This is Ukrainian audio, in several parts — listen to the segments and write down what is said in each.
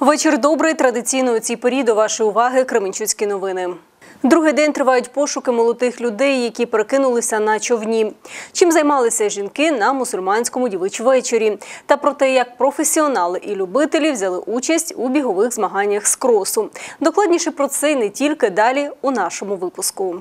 Вечір добрий. Традиційно у цій порі до вашої уваги Кременчуцькі новини. Другий день тривають пошуки молодих людей, які перекинулися на човні. Чим займалися жінки на мусульманському дівичвечорі? Та про те, як професіонали і любителі взяли участь у бігових змаганнях з кросу. Докладніше про це не тільки далі у нашому випуску.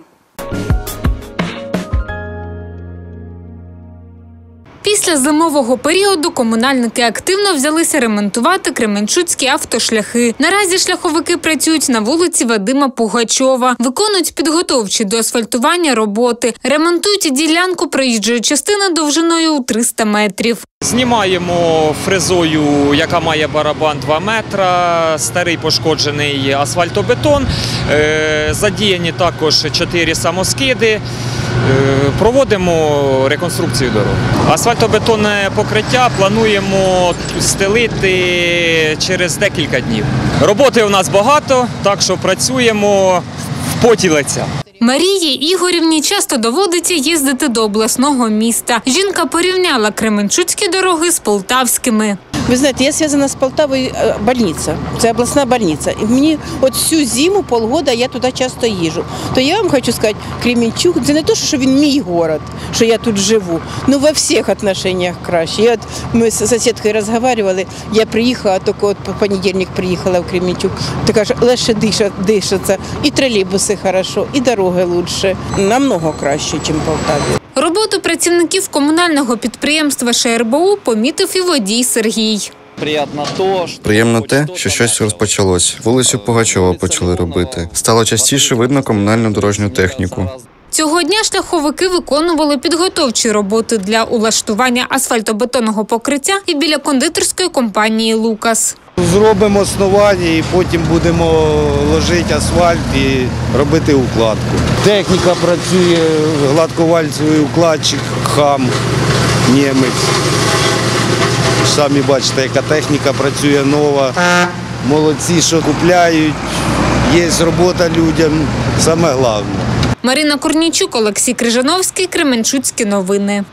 Після зимового періоду комунальники активно взялися ремонтувати кременчуцькі автошляхи. Наразі шляховики працюють на вулиці Вадима Пугачова, виконують підготовчі до асфальтування роботи, ремонтують ділянку проїжджої частини довжиною у 300 метрів. Знімаємо фрезою, яка має барабан 2 метра, старий пошкоджений асфальтобетон. Е, Задіяні також 4 самоскиди. Проводимо реконструкцію дорог. Асфальтобетонне покриття плануємо стелити через декілька днів. Роботи у нас багато, так що працюємо в поті лиця. Марії Ігорівні часто доводиться їздити до обласного міста. Жінка порівняла кременчуцькі дороги з полтавськими. Ви знаєте, я зв'язана з Полтавою е, больниця. Це обласна больниця. І мені от всю зиму, полгода я туди часто їжу. То я вам хочу сказати, Кремінчук, це не те, що він мій город, що я тут живу. Ну во всіх отношениях краще. Я от, ми з сусідкою розмовляли, я приїхала, тільки от по понедільник приїхала в Кремінчук. Така ж легше диша, дишиться. І тролейбуси хорошо, і дороги лучше. Намного краще, ніж Полтаві. Роботу працівників комунального підприємства ШРБУ помітив і водій Сергій. Приємно то, Приємно те, що щось розпочалось. Вулицю Пугачова почали робити. Стало частіше видно комунальну дорожню техніку. Цього дня шляховики виконували підготовчі роботи для улаштування асфальтобетонного покриття і біля кондитерської компанії Лукас. Зробимо основання і потім будемо ложити асфальт і робити укладку. Техніка працює, гладковальцевий укладчик, хам, німець. Самі бачите, яка техніка працює нова. Молодці, що купляють, є робота людям, саме головне. Марина Корнійчук, Олексій Крижановський, Кременчуцькі новини.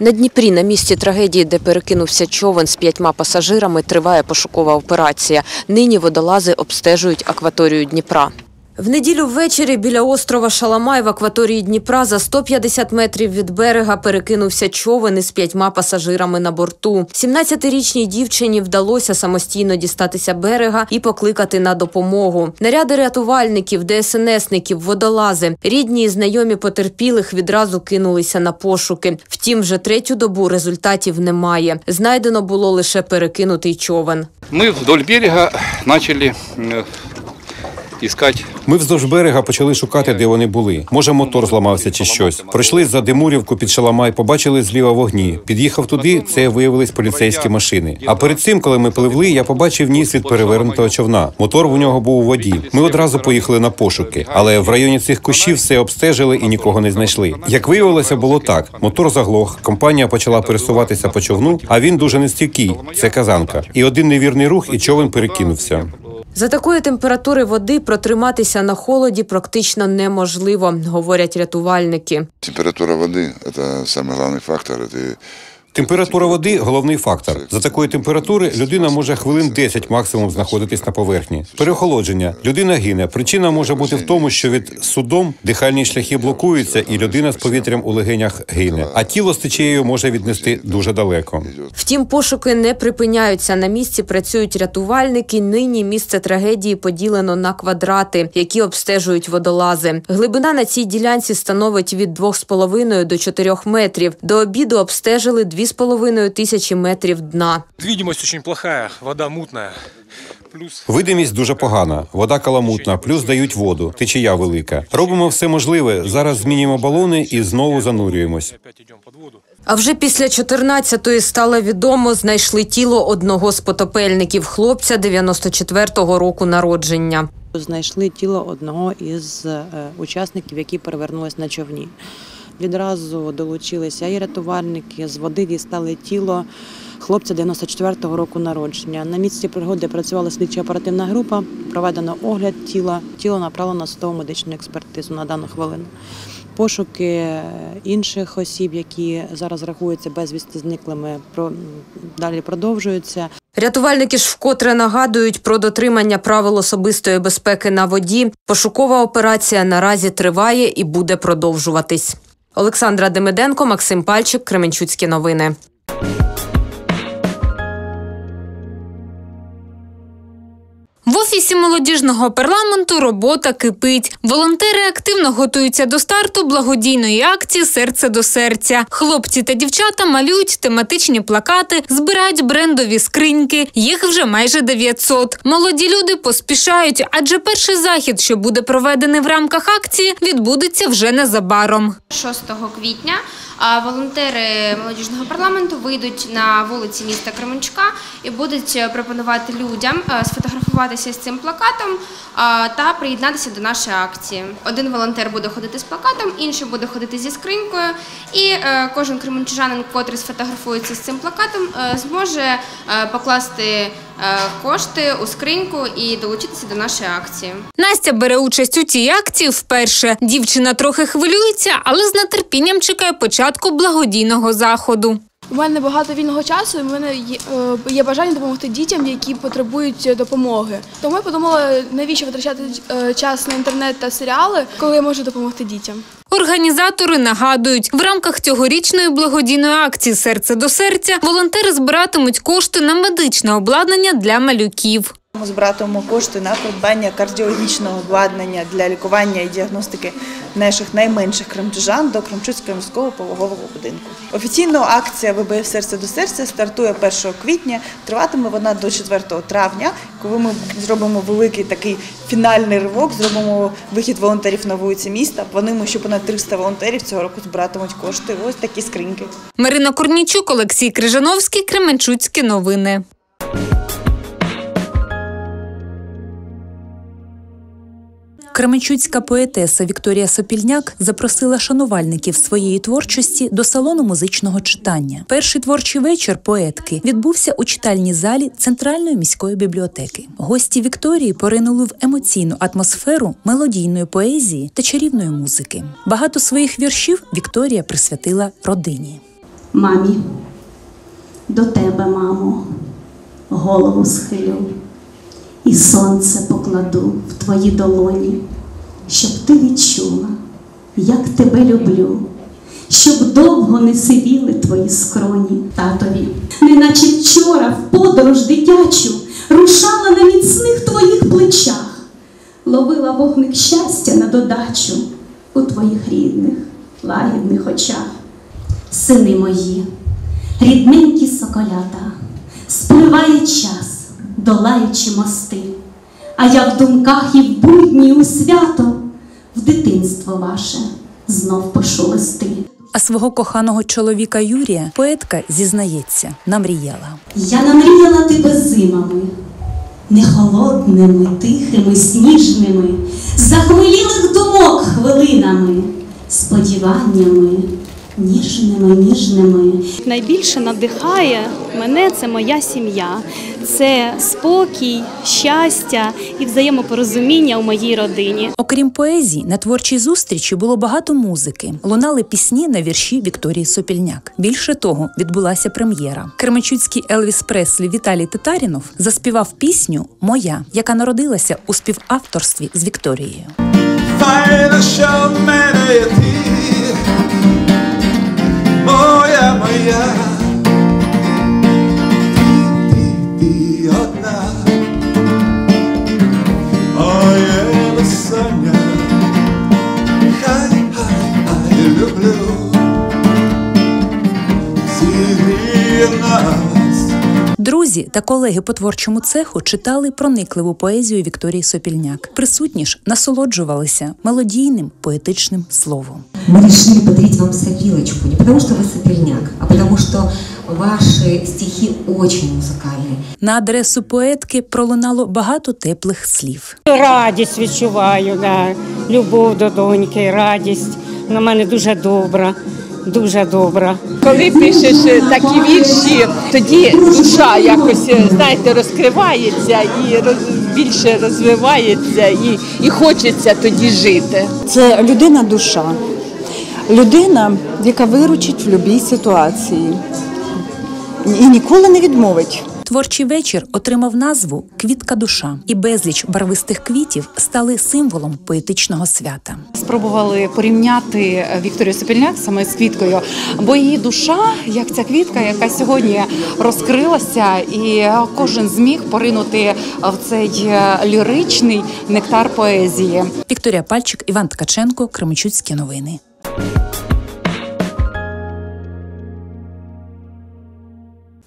На Дніпрі, на місці трагедії, де перекинувся човен з п'ятьма пасажирами, триває пошукова операція. Нині водолази обстежують акваторію Дніпра. В неділю ввечері біля острова Шаламай в акваторії Дніпра за 150 метрів від берега перекинувся човен із п'ятьма пасажирами на борту. 17-річній дівчині вдалося самостійно дістатися берега і покликати на допомогу. Наряди рятувальників, ДСНСників, водолази, рідні і знайомі потерпілих відразу кинулися на пошуки. Втім, вже третю добу результатів немає. Знайдено було лише перекинутий човен. Мы вдоль берега начали искать Ми вздовж берега почали шукати, де вони були. Може, мотор зламався чи щось. Пройшли за Демурівку під Шаламай, побачили зліва вогні. Під'їхав туди, це виявились поліцейські машини. А перед цим, коли ми пливли, я побачив ніс від перевернутого човна. Мотор у нього був у воді. Ми одразу поїхали на пошуки, але в районі цих кущів все обстежили і нікого не знайшли. Як виявилося, було так: мотор заглох, компанія почала пересуватися по човну, а він дуже нестійкий. Це казанка. І один невірний рух, і човен перекинувся. За такої температури води протриматися на холоді практично неможливо, говорять рятувальники. Температура воды – это самый главный фактор. Это Температура води головний фактор. За такої температури людина може хвилин 10 максимум знаходитись на поверхні. Переохолодження. Людина гине. Причина може бути в тому, що від судом дихальні шляхи блокуються, і людина з повітрям у легенях гине. А тіло з течією може віднести дуже далеко. Втім, пошуки не припиняються. На місці працюють рятувальники. Нині місце трагедії поділено на квадрати, які обстежують водолази. Глибина на цій ділянці становить від 2,5 до 4 метрів. До обіду обстежили 2,5 тисячі метрів дна. Видимость очень плохая, вода мутная. Плюс Видимість дуже погана, вода каламутна, плюс дають воду, течія велика. Робимо все можливе. Зараз змінюємо балони і знову занурюємось. А вже після 14-ї стало відомо, знайшли тіло одного з потопельників хлопця 94-го року народження. Знайшли тіло одного із е, учасників, які перевернулись на човні. Відразу долучилися і рятувальники, з води дістали тіло хлопця 94-го року народження. На місці пригоди працювала слідча оперативна група, проведено огляд тіла. Тіло направлено на судово медичну експертизу на дану хвилину. Пошуки інших осіб, які зараз рахуються безвісти зниклими, далі продовжуються. Рятувальники ж вкотре нагадують про дотримання правил особистої безпеки на воді. Пошукова операція наразі триває і буде продовжуватись. Олександра Демиденко, Максим Пальчик, Кременчуцькі новини. Офісі молодіжного парламенту робота кипить. Волонтери активно готуються до старту благодійної акції Серце до серця. Хлопці та дівчата малюють тематичні плакати, збирають брендові скриньки. Їх вже майже 900. Молоді люди поспішають, адже перший захід, що буде проведений в рамках акції, відбудеться вже незабаром. 6 квітня а волонтери молодіжного парламенту вийдуть на вулиці міста Кременчука і будуть е, пропонувати людям е, сфотографуватися з цим плакатом е, та приєднатися до нашої акції. Один волонтер буде ходити з плакатом, інший буде ходити зі скринькою, і кожен кременчужанин, котрий сфотографується з цим плакатом, зможе покласти кошти у скриньку і долучитися до нашої акції. Настя бере участь у цій акції вперше. Дівчина трохи хвилюється, але з нетерпінням чекає початку благодійного заходу. У мене багато вільного часу, і в мене є, е, бажання допомогти дітям, які потребують допомоги. Тому я подумала, навіщо витрачати е, час на інтернет та серіали, коли я можу допомогти дітям. Організатори нагадують, в рамках цьогорічної благодійної акції Серце до серця волонтери збиратимуть кошти на медичне обладнання для малюків. Ми збиратимемо кошти на придбання кардіологічного обладнання для лікування і діагностики наших найменших кримчужан до Кримчуцького міського пологового будинку. Офіційно акція ВБФ серце до серця стартує 1 квітня. Триватиме вона до 4 травня, коли ми зробимо великий такий фінальний ривок, зробимо вихід волонтерів на вулиці міста. Плануємо, що понад 300 волонтерів цього року збиратимуть кошти. Ось такі скриньки. Марина Корнічук, Олексій Крижановський, Кременчуцькі новини. Кременчуцька поетеса Вікторія Сопільняк запросила шанувальників своєї творчості до салону музичного читання. Перший творчий вечір поетки відбувся у читальній залі Центральної міської бібліотеки. Гості Вікторії поринули в емоційну атмосферу мелодійної поезії та чарівної музики. Багато своїх віршів Вікторія присвятила родині. Мамі, до тебе, мамо, голову схилю, і сонце покладу в твої долоні, щоб ти відчула, як тебе люблю, щоб довго не сивіли твої скроні, татові, неначе вчора в подорож дитячу рушала на міцних твоїх плечах, ловила вогник щастя на додачу у твоїх рідних, лагідних очах. Сини мої, рідненькі соколята, спливає час, долаючи мости, а я в думках і в будні у свято в дитинство ваше знов пошу листи. А свого коханого чоловіка Юрія поетка зізнається, намріяла. Я намріяла тебе зимами, не холодними, тихими, сніжними, захмелілих думок хвилинами, сподіваннями, ніжними, ніжними. Найбільше надихає мене це моя сім'я, це спокій, щастя і взаємопорозуміння у моїй родині. Окрім поезії, на творчій зустрічі було багато музики. Лунали пісні на вірші Вікторії Сопільняк. Більше того, відбулася прем'єра. Кременчуцький Елвіс Преслі Віталій Титарінов заспівав пісню Моя, яка народилася у співавторстві з Вікторією. та колеги по творчому цеху читали проникливу поезію Вікторії Сопільняк. Присутні ж насолоджувалися мелодійним поетичним словом. Мы решили подарить вам сопилочку не потому, что вы сопельняк, а потому, что ваши стихи очень музыкальные. На адресу поетки пролунало багато теплих слів. Радість відчуваю, да. любов до доньки, радість. На мене дуже добра, дуже добра. Коли пишеш е, такі вірші, тоді душа якось е, знаєте розкривається і роз- більше розвивається, і, і хочеться тоді жити. Це людина душа. людина, яка виручить в будь-якій ситуації і ніколи не відмовить. Творчий вечір отримав назву Квітка душа, і безліч барвистих квітів стали символом поетичного свята. Спробували порівняти Вікторію Сопільняк саме з квіткою, бо її душа, як ця квітка, яка сьогодні розкрилася, і кожен зміг поринути в цей ліричний нектар поезії. Вікторія Пальчик, Іван Ткаченко, Кременчуцькі новини.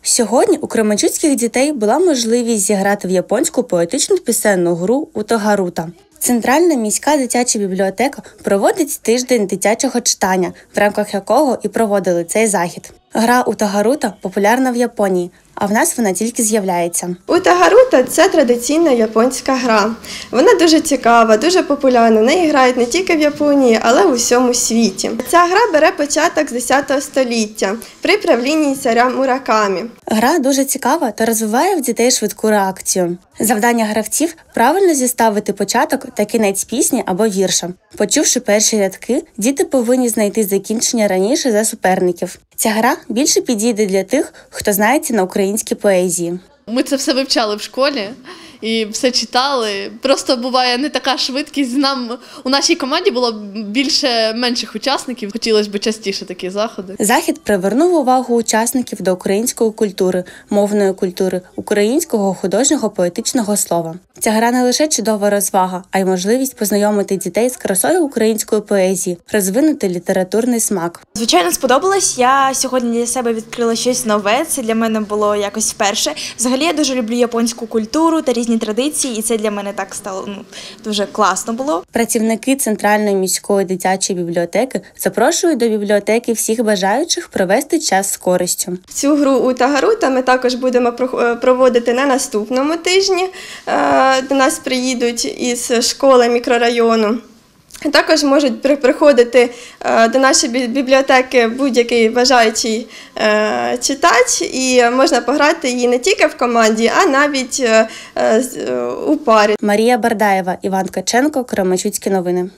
Сьогодні у кременчуцьких дітей була можливість зіграти в японську поетичну пісенну гру Утогарута. Центральна міська дитяча бібліотека проводить тиждень дитячого читання, в рамках якого і проводили цей захід. Гра Утогарута популярна в Японії, а в нас вона тільки з'являється. Утагарута це традиційна японська гра. Вона дуже цікава, дуже популярна. В неї грають не тільки в Японії, але й у всьому світі. Ця гра бере початок з 10 століття при правлінні царя Муракамі. Гра дуже цікава та розвиває в дітей швидку реакцію. Завдання гравців правильно зіставити початок та кінець пісні або вірша. Почувши перші рядки, діти повинні знайти закінчення раніше за суперників. Ця гра більше підійде для тих, хто знається на українській поезії. Ми це все вивчали в школі і все читали. Просто буває не така швидкість. Нам у нашій команді було більше менших учасників. Хотілося б частіше такі заходи. Захід привернув увагу учасників до української культури, мовної культури, українського художнього поетичного слова. Ця гра не лише чудова розвага, а й можливість познайомити дітей з красою української поезії, розвинути літературний смак. Звичайно, сподобалось. Я сьогодні для себе відкрила щось нове. Це для мене було якось вперше. Взагалі я дуже люблю японську культуру та різні традиції, і це для мене так стало ну, дуже класно було. Працівники центральної міської дитячої бібліотеки запрошують до бібліотеки всіх бажаючих провести час з користю. Цю гру у Тагарута ми також будемо про- е, проводити на наступному тижні. Е, До нас приїдуть із школи мікрорайону. Також можуть при- приходити е, до нашої бібліотеки будь-який бажаючий е, читач, і можна пограти її не тільки в команді, а навіть е, у парі. Марія Бардаєва, Іван Каченко, Кременчуцькі новини.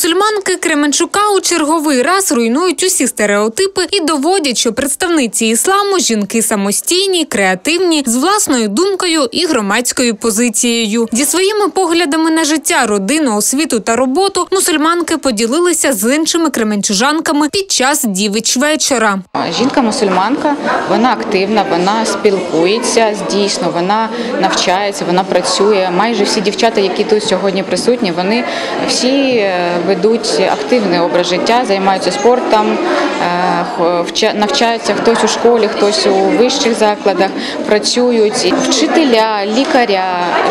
Мусульманки Кременчука у черговий раз руйнують усі стереотипи і доводять, що представниці ісламу жінки самостійні, креативні, з власною думкою і громадською позицією. Зі своїми поглядами на життя, родину, освіту та роботу мусульманки поділилися з іншими кременчужанками під час дівич вечора. Жінка-мусульманка, вона активна, вона спілкується дійсно, вона навчається, вона працює. Майже всі дівчата, які тут сьогодні присутні, вони всі е, ведуть активний образ життя, займаються спортом, е, вча- навчаються хтось у школі, хтось у вищих закладах, працюють вчителя, лікаря,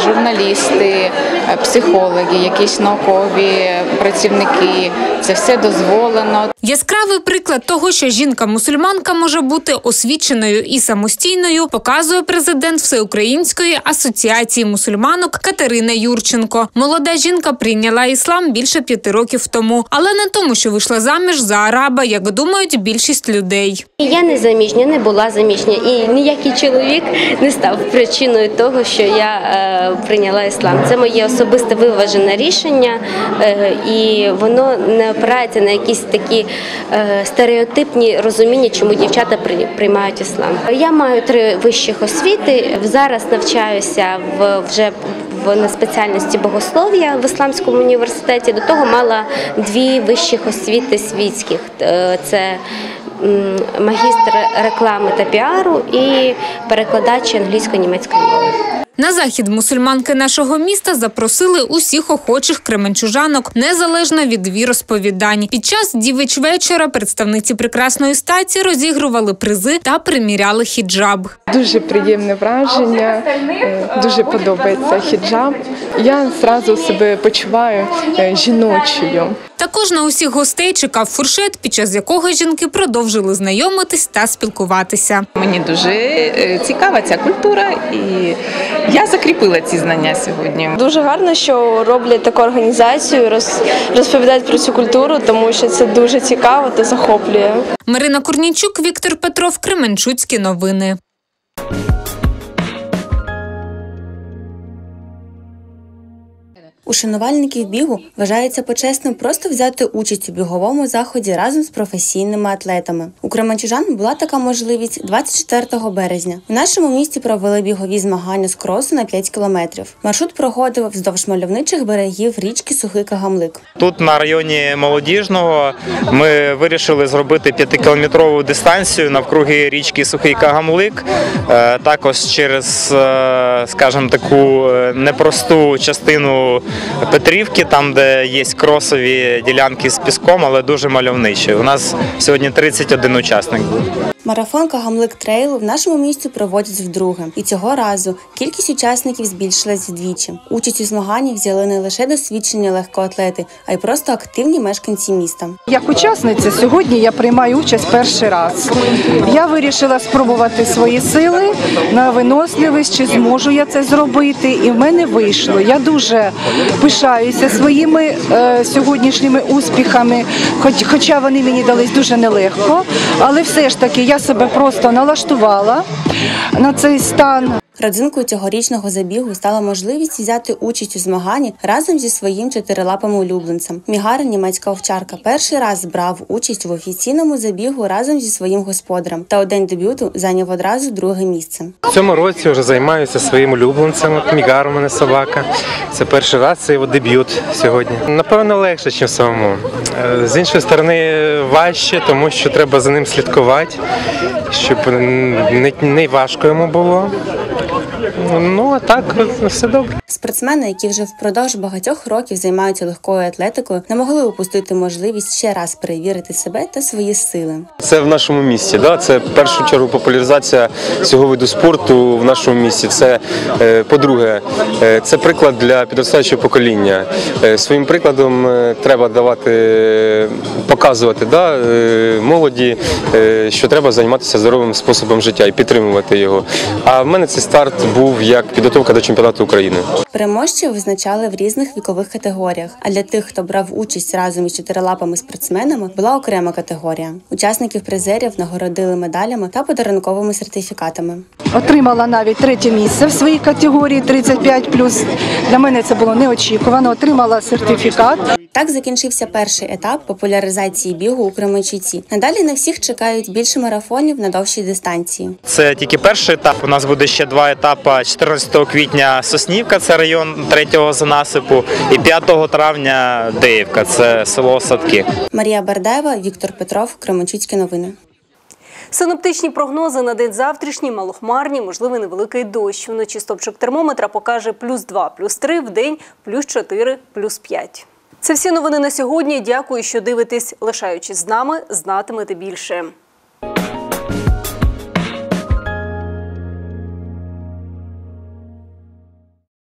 журналісти, е, психологи, якісь наукові працівники. Це все дозволено. Яскравий приклад того, що жінка-мусульманка може бути освіченою і самостійною, показує президент Всеукраїнської асоціації мусульманок Катерина Юрченко. Молода жінка прийняла іслам більше п'яти років тому, але не тому, що вийшла заміж за араба, як думають більшість людей. Я не заміжня, не була заміжня, і ніякий чоловік не став причиною того, що я е, прийняла іслам. Це моє особисте виважене рішення, е, і воно не опирається на якісь такі е, стереотипні розуміння, чому дівчата приймають іслам. Я маю три вищих освіти. Зараз навчаюся в вже в на спеціальності богослов'я в ісламському університеті. До того мала дві вищих освіти світських. Е, Це магістр реклами та піару і перекладач англійсько-німецької мови. На захід мусульманки нашого міста запросили усіх охочих кременчужанок, незалежно від віросповідань. Під час дівич вечора представниці прекрасної статі розігрували призи та приміряли хіджаб. Дуже приємне враження, е, дуже подобається хіджаб. Я зразу себе почуваю е, жіночою. Також на усіх гостей чекав фуршет, під час якого жінки продовжили знайомитись та спілкуватися. Мені дуже е, цікава ця культура, і я закріпила ці знання сьогодні. Дуже гарно, що роблять таку організацію, роз- розповідають про цю культуру, тому що це дуже цікаво та захоплює. Марина Корнійчук, Віктор Петров, Кременчуцькі новини. У шанувальників бігу вважається почесним просто взяти участь у біговому заході разом з професійними атлетами. У кременчужан була така можливість 24 березня. В нашому місті провели бігові змагання з кросу на 5 кілометрів. Маршрут проходив вздовж мальовничих берегів річки Сухий Кагамлик. Тут на районі молодіжного ми вирішили зробити п'ятикілометрову дистанцію навкруги річки Сухий Кагамлик. Е, Також через, е, скажімо, таку е, непросту частину Петрівки, там де є кросові ділянки з піском, але дуже мальовничі. У нас сьогодні 31 учасник був. Марафон Кагамлик трейлу в нашому місті проводять вдруге, і цього разу кількість учасників збільшилась вдвічі. Участь у змаганнях взяли не лише досвідчені легкоатлети, а й просто активні мешканці міста. Як учасниця сьогодні я приймаю участь перший раз. Я вирішила спробувати свої сили на виносливість, чи зможу я це зробити, і в мене вийшло. Я дуже пишаюся своїми е, сьогоднішніми успіхами, хоч, хоча вони мені дались дуже нелегко, але все ж таки я себе просто налаштувала на цей стан. Родзинкою цьогорічного забігу стала можливість взяти участь у змаганні разом зі своїм чотирилапим улюбленцем. Мігара, німецька овчарка, перший раз брав участь в офіційному забігу разом зі своїм господарем та у день дебюту зайняв одразу друге місце. В цьому році вже займаюся своїм улюбленцем. От Мігар у мене собака. Це перший раз, це його дебют сьогодні. Напевно, легше, ніж самому. Е, З іншої сторони, важче, тому що треба за ним слідкувати, щоб не важко йому було. Ну, а так все добре. Спортсмени, які вже впродовж багатьох років займаються легкою атлетикою, не могли упустити можливість ще раз перевірити себе та свої сили. Це в нашому місті. Да? Це в першу чергу популяризація цього виду спорту в нашому місті. Це е, по-друге, е, це приклад для підростаючого покоління. Е, Своїм прикладом треба давати, показувати да, молоді, що треба займатися здоровим способом життя і підтримувати його. А в мене цей старт був як підготовка до чемпіонату України. Переможців визначали в різних вікових категоріях. А для тих, хто брав участь разом із чотирилапими спортсменами, була окрема категорія. Учасників призерів нагородили медалями та подарунковими сертифікатами. Отримала навіть третє місце в своїй категорії 35+. Для мене це було неочікувано. Отримала сертифікат. Так закінчився перший етап популяризації бігу у Кременчуці. Надалі на всіх чекають більше марафонів на довшій дистанції. Це тільки перший етап. У нас буде ще два етапи. 14 квітня Соснівка, це район третього занасипу, і 5 травня Деївка, це село Садки. Марія Бардаєва, Віктор Петров, Кременчуцькі новини. Синоптичні прогнози на день завтрашній малохмарні, можливий невеликий дощ. Вночі стопчик термометра покаже плюс 2, плюс 3, в день плюс 4, плюс 5. Це всі новини на сьогодні. Дякую, що дивитесь. Лишаючись з нами, знатимете більше.